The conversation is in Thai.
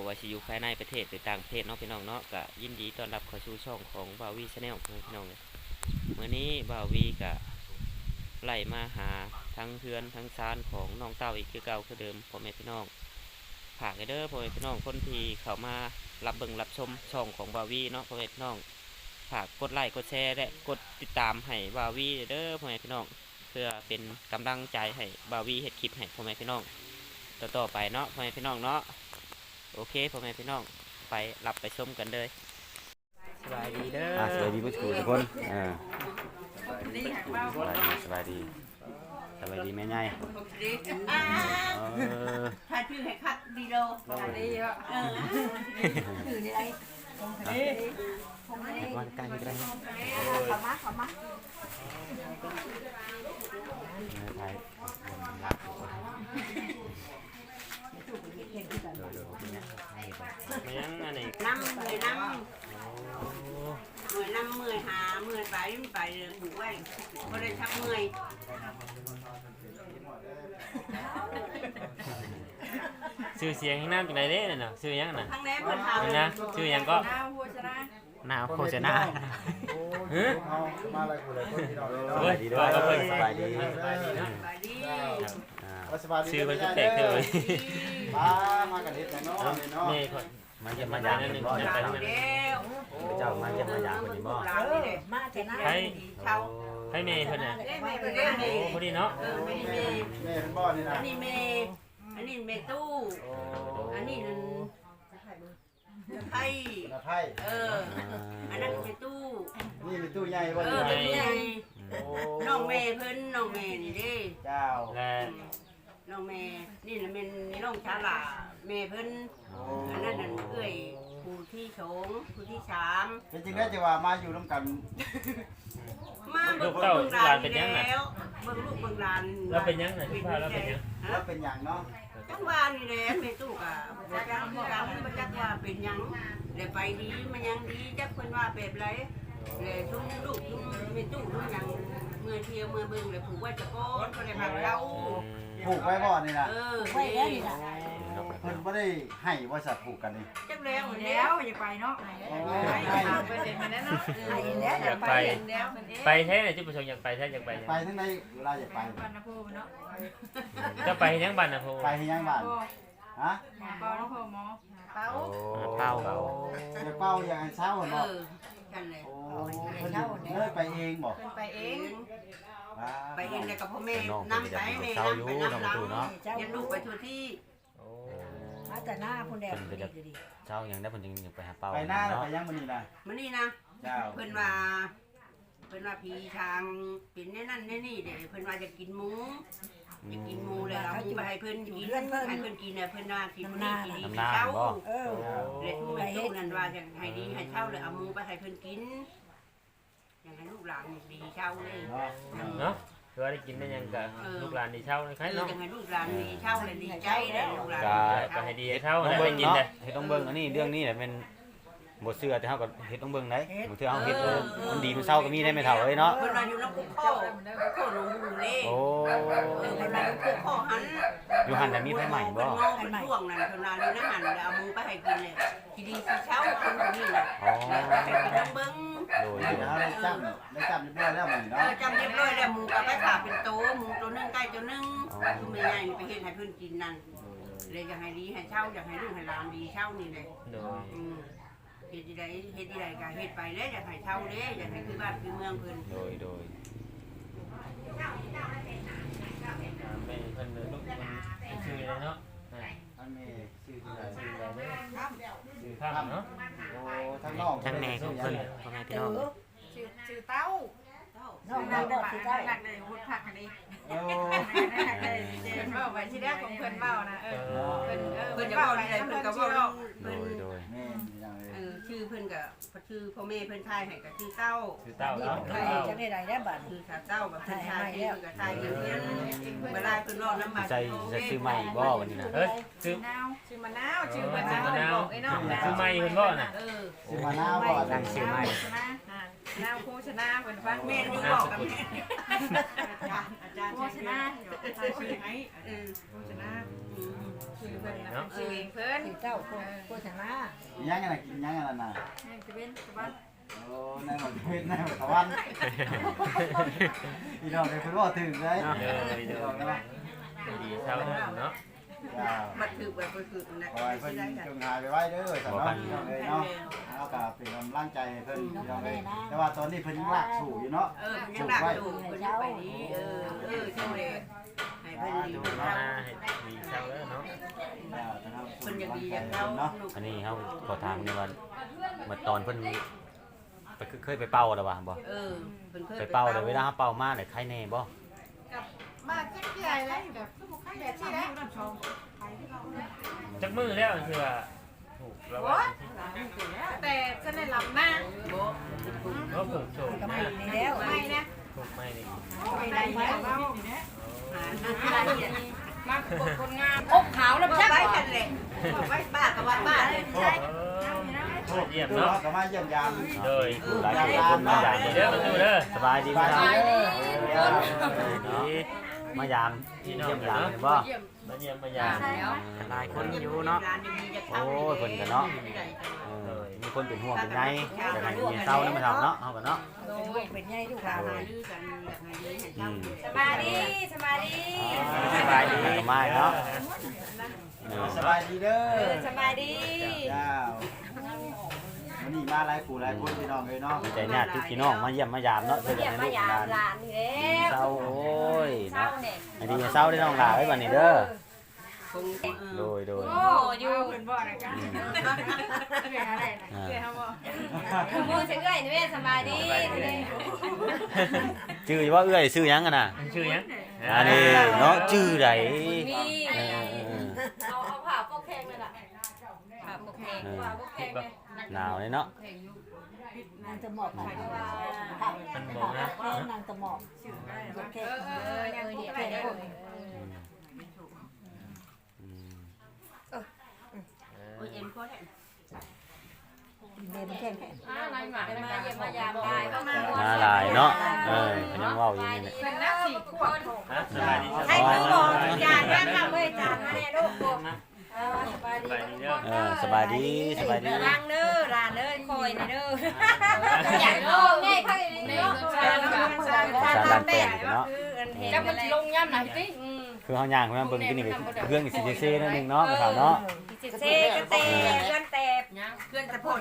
บว่าสิอยู่ภายในประเทศหรือต่างประเทศเนาะพี่น้องเนาะก็ยินดีต้อนรับเข้าสู่ช่องของบาวีชาแนลของพี่น้องเลยมื้อนี้บาวีก็ไล่มาหาทั้งเพื่อนทั้งซานของน้องเต้าอีกคือเก่าคือเดิมพ่อแม่พี่น้องฝากเด้อพ่อแม่พี่น้องคนที่เข้ามารับเบิ่งรับชมช่องของบาวีเนาะพ่อแม่พี่น้องฝากกดไลค์กดแชร์และกดติดตามให้บาวีเด้อพ่อแม่พี่น้อง เพื่อเป็นกำลังใจให้บาวีเฮ็ดคลิปให้พ่อแม่พี่น้อง ต่อต่อๆไปเนาะพ่อแม่พี่น้องเนาะ โอเคพ่อแม่พี่น้องไปรับไปชมกันเลยสบายดีเด้ออะสวัสดีผู้ชมทุกคนเออนี่หักเบ้าสบายดีสบายดีสบายดีแม่ใหญ่ดีเออถ้าชื่อให้คัดดีโดดีอะเออชื่อนี่ไรวันใกล้กันได้ขอมาขอมาไทยวันรักโดยโดยเป็นไงมา ยังอันนี้น้ำมือน้ำมือน้ำมือหามือไปไปเลยผูกไว้ก็เลยชักมือชื่อเสียงข้างหน้าเป็นไรเด้น่ะชื่อหยังน่ะทั้งแน่เพิ่นถามเห็นนะชื่อหยังก็นาวโฆษณาเฮ้ยมาอะไรกูเลยคนที่เราสบายดีด้วยสบายดีสบายดีเนาะไปดีอ่าสบายดีชื่อมันก็แตกเท่เลยมามากันนิดเนาะเนาะนี่คน มาเยี่ยมมาหยามคนบ่เจ้าเดียวเจ้ามาเยี่ยมมาหยามคนนี้บ่หลานนี่แหละมาเจ็ดให้เช่าให้เมย์คนน่ะไม่ไปเรียนโอ้พอดีเนาะเออไม่ได้เมย์แม่เป็นบ่อนี่นะอันนี้เมย์อันนี้เมย์ตู้อันนี้นั่นไทยนะไพ่เออ อันนั้นเมย์ตู้นี่เป็นตู้ใหญ่เอบ่อนี่เป็นไงโอ้น้องเมย์เพิ่นน้องเมย์นี่เด้ เจ้าและน้องเมย์นี่แหละเป็นน้องชาลาเมย์เพิ่นอันนั้นนั่นเอ้ยผู้ที่ สองผู้ที่สามเป็นจริงได้จะว่ามาอยู่ร่วมกันมาเบิ่งลูกเบิ่งหลานนี่แล้วเบิ่งลูกเบิ่งหลานเราเป็นยังน่ะที่พาเราเป็นยังแล้วเป็นอย่างเนาะจังว่านี่แหละเมย์ตู้กะบ่จักบ่จักบ่จักว่าเป็นหยังได้ไปดีมันยังดีจักเพิ่นว่าแบบไรเลยทุ่มลูกทุ่มเมย์ตู้ทุ่มหยังเมื่อเที่ยวเมื่อเบิ่งเลยผูกไว้ตะโกนบ่ได้พาเรา ผูกไว้บ่อนี่นะเออไว้ได้ล่ะ เพิ่นบ่ได้ให้ว่าสัตว์ผูกกันนี่จักแล้วแล้แล้ววอย่าไปเนาะโอ้ไปให้ตามไปเด็กมาแล้วเนาะให้แล้วอยากไปแล้วไปแท้ไหนจุดประสงค์อยากไปแท้อยากไปยังไปทั้งในเวลาจะไปปันนะพ่อเนาะจะไปยังบ้านนะโพไปที่ยังบ้านพ่อฮะหมอเปาแล้วพ่อหมอเปาเป้าจะเป้าอย่างเช้าเอเนาะอกันเลยโอ้เพิ่นเอ้ยไปเองบ่เป็นไปเองไปเองเลยกับพ่อแม่นำไปแม่นำไปนำหลังยันลูกไปทั่วที่ มาแต่หน้าคนแดงเพิ่นก็จะเช้ายังได้เพิ่นจึงไปหาเป้าไปหน้าแล้วเนาะไปยังมื้อนี้นะมันนี่นะเจ้าเพิ่นว่าเพิ่นว่าพีทางเป็นแน่นั่นแน่นี่เดี๋ยวเพิ่นว่าจะกินหมูจะกินหมูเลยเอาหมูไปให้เพิ่นกินให้เพิ่นกินเนี่ยเพิ่นว่าสิบ่ได้กินดีเช้าเออเลยทุกแม่ตู้นั่นว่าอย่างให้ดีให้เช่าเลยเอาหมูไปให้เพิ่นกินอย่างให้ลูกหลานดีเช่าเลยเนาะ เนาะคือว่าได้กินได้ยังกับลูกหลานดีเช่าเลยใครเออเนาะอย่างให้ลูกหลานดีเช่าเลยดีใจเลยลูกหลานก็ให้ดีเช่าต้องได้เบิ่งกินเนาะเลยเฮ็ดต้องเบิ่งอันนี้เรื่องนี้แหละเป็นบ่เชื่อแต่เฮาก็เฮ็ดต้องเบิ่งได้บางเทื่อเฮาเฮ็ดมันดีมันเศร้าก็มีได้ไม่เท่าเอ้ยเนาะเพิ่นว่าอยู่น้ำคุกข้อข้อหนูมูเล่โอ้เออเพิ่นว่าอยู่คุกข้อหัน อยู่หันน่ะมีไผใหม่บ่เพิ่นงอเป็นช่วงนั้นเพิ่นว่านี่นะหันแล้วเอาหมูไปให้กินเลยกินดีสิเช้าคนคนนี้น่ะอ๋อแล้วไปกินน้ำเบิ้งโดยนะได้จำได้จำเรียบร้อยแล้วมื้อนเอเนาะอจำเรียบร้อยแล้วหมูก็ไปขาเป็นโตหมูตัวหนึงใกล้ตัวหนึงคือไม่ใหญ่นี่ไปเฮ็ดให้เพิ่นกินนั่นเลยอยากให้ดีให้เช่าอยากให้ลูกให้หลานดีเช่านี่แหละโดยอืมเฮ็ดที่ใดเฮ็ดที่ใดก็เฮ็ดไปเด้อยากให้เช่าเด้อยากให้คือบ้านคือเมืองเพิ่น โดยโดยไม่เพิ่นลูกมัน ชื่อเลยเนาะอันนี้ชื่อที่ไหนชื่ออะไรเนี่ยชื่อข้ามเนาะโอ้ทั้งนอกทั้งแม่ของเพิ่นพ่อแม่พี่น้อง ชื่อชื่อเต้าน้องนั่งบอกสิได้หนักเลยวุฒิผักอันนี้โอ้หนักเลยเจนเบ้าไปที่แรกของเพื่อนเบ้านะเออเพื่อนเออเพิ่เพื่อนนจะเบ้าเว้าไปที่ใดเพื่เพิ่อนนก็ก็เว้าเบ้าโดเพิ่นยโดยแม่นี่ ก็ชื่อพ่อแม่เพิ่นทายให้ก็ชื่อเต้าชื่อเต้าเนาะใครจะได้ไรได้บัตรคือถ้าเต้าแบบเพิ่นทายชื่อก็ทายอย่างนี้เวลาเพิ่นรอน้ำมันใส่ใส่ซื้อใหม่บ่วันนี้นะเฮ้ยชื่อมะนาวชื่อมะนาวชื่อมะนาวบอกไอ้น้องชื่อไม่เพิ่นบ่น่ะเออชื่อมาหน้าบ่ตั้งชื่อใหม่ใช่ไหมอ่า น้าโฆษณาเพิ่นฟังแม่แม่ดูดูบบออกกกักับบแม่อาจารย์โฆษณาใส่ชื่อให้เออโฆษณาอืมชื่อเพิ่นน่ะชื่อเองเพิ่นสิเจ้าโฆษณายังไงน่ะกินยังไงล่ะน่ะแม่งจะเป็นสวัสดิ์โอ้นายหมดเพชรนายหมดตะวันพี่น้องเลยเพิ่นว่าถึงเลยเออดีเด้อดีเช้าเด้อเนาะจ้าบัดถือแบบบัดถือนะขอให้เพิ่นจงหายไปไว้เด้อสำหรับพี่น้องเลยเนาะเอา ก็เป็นกำลังใจให้เพิ่นพี่น้องเลยแต่ว่าตอนนี้เพิ่นยังลากสู่อยู่เนาะ เออมันยังดักอยู่คนยังไปนี้เออเออใช่เลยให้เพิ่นดีเนาะดีเช้าเด้อเนาะจ้านะครับเพิ่นยังดีอย่างเราเนาะอันนี้เฮาขอถามในวันเมื่อตอนเพิ่นไปเคยไปเป่าแล้วบ่บ่เออเพิ่นเคยไปเป่าแล้วเวลาเฮาเป่ามาเนี่ยใครแน่บ่กับมาจักใหญ่เลยแบบแบบที่แล้วจักมือแล้วคือว่าถูกแล้วโอ้แต่จะได้ลำหน้า บ่ ก็ผูกโฉมก็ไม่นี่แล้วไม่นะถูกไม่นี่ไม่ได้แล้วเราหาหาเหียนมาคนคนงามอกขาวแล้วบอกจักไว้กันเลยบอกไว้บ้ากับว่าบ้าเลยโอ้โหเยี่ยมดูเนาะก็มาเยี่ยมยามเลยดูหลายคนมาอย่างเด้อมาดูเด้อสบายดีบ่ครับดีมายามพี่เยี่น้องยมยามเนาะบ่มาเยี่ยมมายามหลายคนอยู่เนาะโอ้ยเพิ่นก็เนาะเออมี คนเป็นห่วงเป็นใยอยากให้มีเศร้านำมาทำเนาะเฮาก็เนาะโดยเป็นไงลูกหลาน อืมสบายดีสบายดีสบายดีสบายเนาะเออสบายดีเด้อสบายดีเจ้าวันนี้มาหลายผู้หลายคนพี่น้องเลยเนาะดีใจญาติพี่น้องมาเยี่ยมมายามเนาะเพื่อนในลูกหลานหลานนี่แล้วเศร้าโอ้ยเศร้าเนาะเนี่ยให้ดีเศร้าได้น้องหลาไว้บัดนี้เด้อ โดยโดยโอ้อยู่เป็นบ่อนะจ๊ะเรื่องอะไรนะอ่าเรื่องเขาบอกคือมือเฉยๆนี่แม่สบายดีเลยชื่อว่าเอื้อยชื่อหยังกันน่ะชื่อหยังอันนี้เนาะชื่อใดมีเออเออเออเอาเอาผ้าปกแข็งเลยล่ะผ้าปกแข็งผ้าปกแข็งเลยหนาวเลยเนาะนางตะหมอกค่ะนางตะหมอกโอเคเออเออยังปกแข็งเลย อืม เอ็มก็ได้เด่นแค่มามาเยี่ยมมายามได้ก็มามาหลายเนาะเออเพิ่นยังเว้าอยู่นี่แหละเป็นนักสี่ขวบฮะสบายดีให้เขาบอกจานนั่งทำเว้ยจานมาแน่ลูกบอกเออสบายดีเออสบายดีสบายดีล้างเด้อลานเด้อคอยนี่เด้ออยากโลกง่ายข้างนี้เด้อชาลานแดดคืออันเห็นจะมันลงย่ำไหนพี่อืมคือเฮาย่างเพิ่นเบิ่งกินนี่ก็เพื่อนก็สิเซ่ๆนิดนึงเนาะไปถามเนาะ เซ่ก็เตะเพื่อนเตะเพื่อนจะพูด